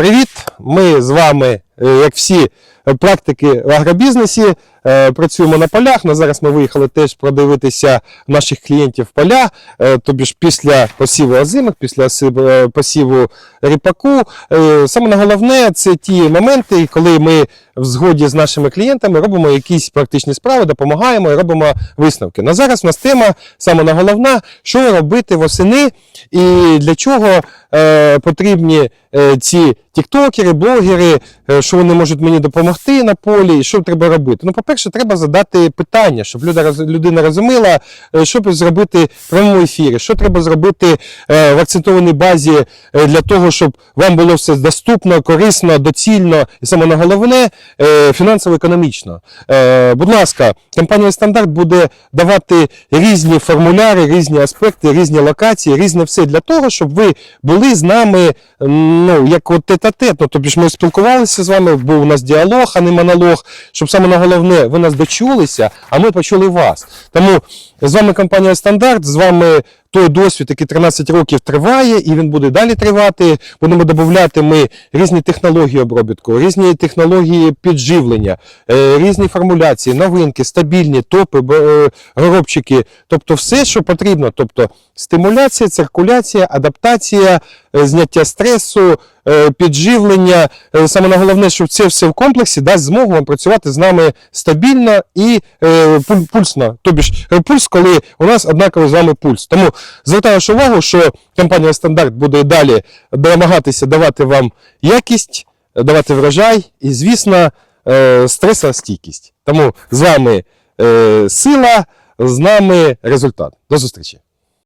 Привіт! Ми з вами, як всі е, практики в агробізнесі, е, працюємо на полях. На зараз ми виїхали теж продивитися наших клієнтів поля. Е, Тобі ж після посіву озимих, після е, посіву ріпаку. Е, Саме головне це ті моменти, коли ми в згоді з нашими клієнтами робимо якісь практичні справи, допомагаємо і робимо висновки. На зараз у нас тема саме на головна, що робити восени і для чого е, потрібні е, ці тіктокери, блогери, е, що вони можуть мені допомогти на полі, і що треба робити. Ну, по-перше, треба задати питання, щоб людина розуміла, е, що зробити в прямому ефірі, що треба зробити е, в акцентованій базі е, для того, щоб вам було все доступно, корисно, доцільно і саме головне фінансово-економічно. Будь ласка, компанія Стандарт буде давати різні формуляри, різні аспекти, різні локації, різне все для того, щоб ви були з нами, ну, як от тет-а-тет. Ну, тобі ж ми спілкувалися з вами, був у нас діалог, а не монолог, щоб саме на головне ви нас дочулися, а ми почули вас. Тому з вами компанія Стандарт, з вами той досвід, який 13 років триває, і він буде далі тривати. Будемо додати ми різні технології обробітку, різні технології підживлення, е, різні формуляції, новинки, стабільні, топи, е, горобчики. Тобто все, що потрібно. Тобто стимуляція, циркуляція, адаптація, е, зняття стресу, підживлення. Саме головне, що це все в комплексі дасть змогу вам працювати з нами стабільно і пульсно. Тобі ж пульс, коли у нас однаковий з вами пульс. Тому звертаю увагу, що компанія Стандарт буде далі намагатися давати вам якість, давати врожай і, звісно, е, стресостійкість. Тому з вами е, сила, з нами результат. До зустрічі!